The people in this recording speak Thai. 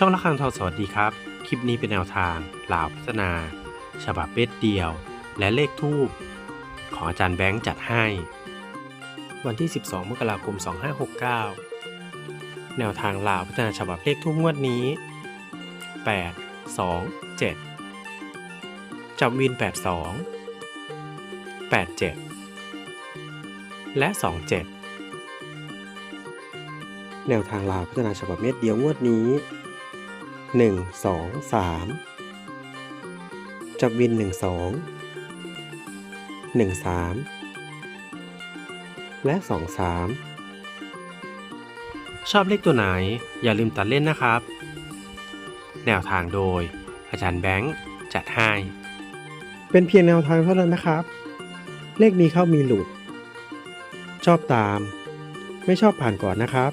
ช่องละคังทองสวัสดีครับ คลิปนี้เป็นแนวทางลาวพัฒนา ฉบับเบ็ดเดียว และเลขทูบของอาจารย์แบงค์จัดให้ วันที่ 12 มกราคม 2569 แนวทางลาวพัฒนาฉบับเลขทูบงวดนี้ 8 2 7 จับวิน 82 87 และ 27 แนวทางลาวพัฒนาฉบับเม็ดเดียวงวดนี้ 1 2 3 จับวิน 1 2 1 3 และ 2 3 ชอบเลขตัวไหน อย่าลืมตัดเล่นนะครับ แนวทางโดย อาจารย์แบงค์ จัดให้ เป็นเพียงแนวทางเท่านั้นนะครับ เลขมีเข้ามีหลุด ชอบตาม ไม่ชอบผ่านก่อนนะครับ